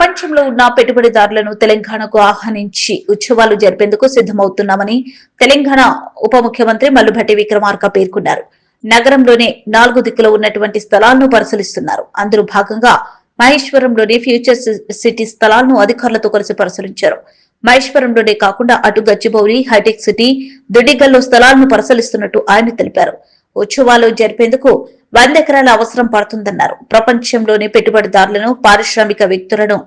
ప్రపంచంలో ఉన్న పెట్టుబడిదారులను తెలంగాణకు ఆహ్వానించి ఉత్సవాలు జరిపేందుకు సిద్దమవుతున్నామని తెలంగాణ ఉప ముఖ్యమంత్రి మల్లుభట్టి విక్రమార్క పేర్కొన్నారు. నగరంలోనే నాలుగు దిక్కులో ఉన్నటువంటి స్థలాలను పరిశీలిస్తున్నారు. అందులో భాగంగా మహేశ్వరంలోని ఫ్యూచర్ సిటీ స్థలాలను అధికారులతో కలిసి పరిశీలించారు. మహేశ్వరంలోనే కాకుండా అటు గచ్చిబౌరి హైటెక్ సిటీ దుడిగల్లో స్థలాలను పరిశీలిస్తున్నట్టు ఆయన తెలిపారు. ఉత్సవాలు జరిపేందుకు వంద ఎకరాల అవసరం పడుతుందన్నారు. ప్రపంచంలోని పెట్టుబడిదారులను పారిశ్రామిక వ్యక్తులను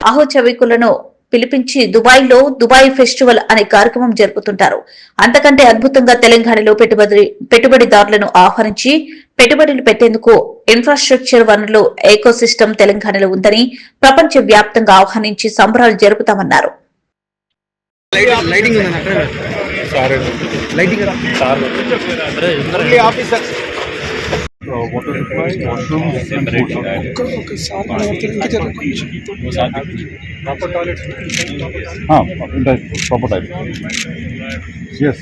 అహోచవికులను పిలిపించి దుబాయ్లో దుబాయ్ ఫెస్టివల్ అనే కార్యక్రమం జరుపుతుంటారు. అంతకంటే అద్భుతంగా తెలంగాణలో పెట్టుబడి పెట్టుబడిదారులను ఆహ్వానించి పెట్టుబడులు పెట్టేందుకు ఇన్ఫ్రాస్ట్రక్చర్ వనరులు ఎకో సిస్టమ్ తెలంగాణలో ఉందని ప్రపంచ వ్యాప్తంగా ఆహ్వానించి సంబరాలు జరుపుతామన్నారు. Lighting water supply. Proper toilet. Proper toilet. Yes.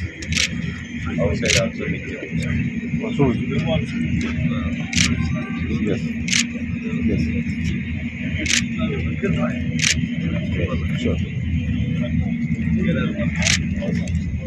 Outside also. Yes. yes. Yes. Sure.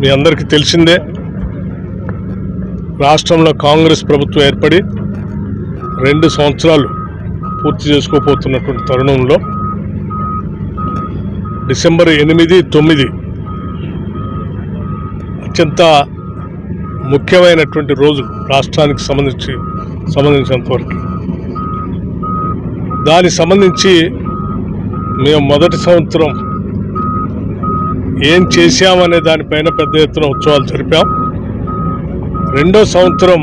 మీ అందరికీ తెలిసిందే రాష్ట్రంలో కాంగ్రెస్ ప్రభుత్వం ఏర్పడి రెండు సంవత్సరాలు పూర్తి చేసుకోబోతున్నటువంటి తరుణంలో డిసెంబర్ ఎనిమిది తొమ్మిది అత్యంత ముఖ్యమైనటువంటి రోజు రాష్ట్రానికి సంబంధించి సంబంధించినంతవరకు. దానికి సంబంధించి మేము మొదటి సంవత్సరం ఏం చేశామనే దానిపైన పెద్ద ఎత్తున ఉత్సవాలు జరిపాం. రెండో సంవత్సరం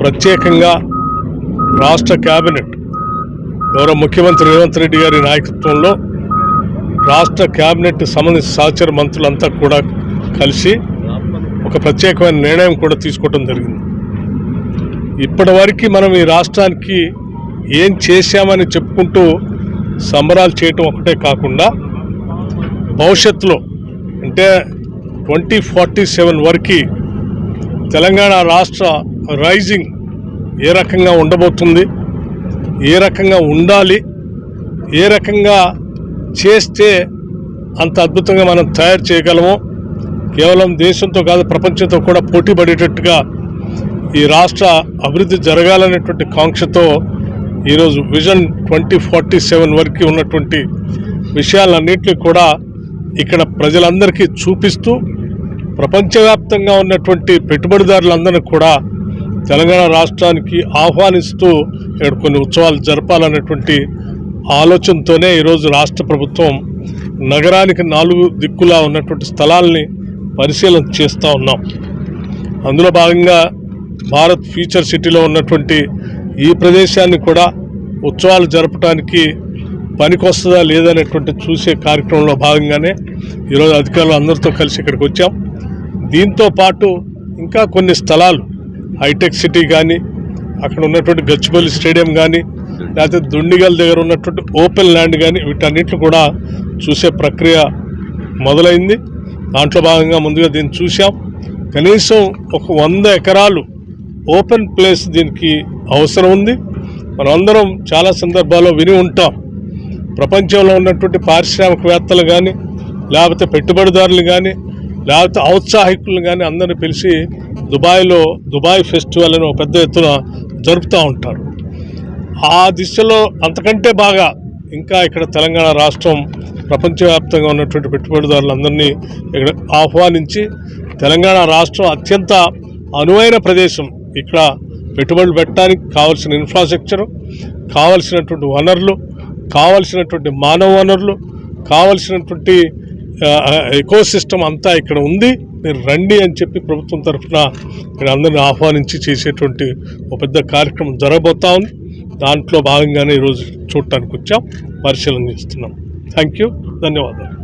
ప్రత్యేకంగా రాష్ట్ర క్యాబినెట్ గౌరవ ముఖ్యమంత్రి రేవంత్ రెడ్డి గారి నాయకత్వంలో రాష్ట్ర క్యాబినెట్ సంబంధించిన సహచర మంత్రులంతా కూడా కలిసి ఒక ప్రత్యేకమైన నిర్ణయం కూడా తీసుకోవడం జరిగింది. ఇప్పటివరకు మనం ఈ రాష్ట్రానికి ఏం చేశామని చెప్పుకుంటూ సంబరాలు చేయటం ఒకటే కాకుండా భవిష్యత్తులో అంటే ట్వంటీ ఫార్టీ సెవెన్ వరకు తెలంగాణ రాష్ట్ర రైజింగ్ ఏ రకంగా ఉండబోతుంది ఏ రకంగా ఉండాలి ఏ రకంగా చేస్తే అంత అద్భుతంగా మనం తయారు చేయగలము కేవలం దేశంతో కాదు ప్రపంచంతో కూడా పోటీ పడేటట్టుగా ఈ రాష్ట్ర అభివృద్ధి జరగాలనేటువంటి కాంక్షతో ఈరోజు విజన్ ట్వంటీ ఫార్టీ సెవెన్ వరకు ఉన్నటువంటి విషయాలన్నింటినీ కూడా ఇక్కడ ప్రజలందరికీ చూపిస్తూ ప్రపంచవ్యాప్తంగా ఉన్నటువంటి పెట్టుబడిదారులందరినీ కూడా తెలంగాణ రాష్ట్రానికి ఆహ్వానిస్తూ ఇక్కడ కొన్ని ఉత్సవాలు జరపాలన్నటువంటి ఆలోచనతోనే ఈరోజు రాష్ట్ర ప్రభుత్వం నగరానికి నాలుగు దిక్కులా ఉన్నటువంటి స్థలాల్ని పరిశీలన చేస్తూ ఉన్నాం. అందులో భాగంగా భారత్ ఫ్యూచర్ సిటీలో ఉన్నటువంటి ఈ ప్రదేశాన్ని కూడా ఉత్సవాలు జరపడానికి పనికొస్తుందా లేదనేటువంటి చూసే కార్యక్రమంలో భాగంగానే ఈరోజు అధికారులు అందరితో కలిసి ఇక్కడికి వచ్చాం. దీంతో పాటు ఇంకా కొన్ని స్థలాలు హైటెక్ సిటీ కానీ అక్కడ ఉన్నటువంటి గచ్చిబౌలి స్టేడియం కానీ లేకపోతే దుండిగల్ దగ్గర ఉన్నటువంటి ఓపెన్ ల్యాండ్ కానీ వీటన్నిటిని కూడా చూసే ప్రక్రియ మొదలైంది. దాంట్లో భాగంగా ముందుగా దీన్ని చూసాం కనీసం ఒక వంద ఎకరాలు ఓపెన్ ప్లేస్ దీనికి అవసరం ఉంది. మనమందరం చాలా సందర్భాల్లో విని ఉంటాం. ప్రపంచంలో ఉన్నటువంటి పారిశ్రామికవేత్తలు కానీ లేకపోతే పెట్టుబడిదారులు కానీ లేకపోతే ఔత్సాహికులు కానీ అందరిని పిలిచి దుబాయ్లో దుబాయ్ ఫెస్టివల్ అని ఒక పెద్ద ఎత్తున జరుపుతూ ఉంటారు. ఆ దిశలో అంతకంటే బాగా ఇంకా ఇక్కడ తెలంగాణ రాష్ట్రం ప్రపంచవ్యాప్తంగా ఉన్నటువంటి పెట్టుబడిదారులందరినీ ఇక్కడ ఆహ్వానించి తెలంగాణ రాష్ట్రం అత్యంత అనువైన ప్రదేశం ఇక్కడ పెట్టుబడులు పెట్టడానికి కావలసిన ఇన్ఫ్రాస్ట్రక్చర్ కావలసినటువంటి వనరులు కావలసినటువంటి మానవ వనరులు కావలసినటువంటి ఎకో సిస్టమ్ అంతా ఇక్కడ ఉంది. మీరు రండి అని చెప్పి ప్రభుత్వం తరఫున ఇక్కడ అందరిని ఆహ్వానించి చేసేటువంటి ఒక పెద్ద కార్యక్రమం జరగబోతా ఉంది. దాంట్లో భాగంగానే ఈరోజు చూడటానికి వచ్చాం. పరిశీలన చేస్తున్నాం. థ్యాంక్ యూ ధన్యవాదాలు.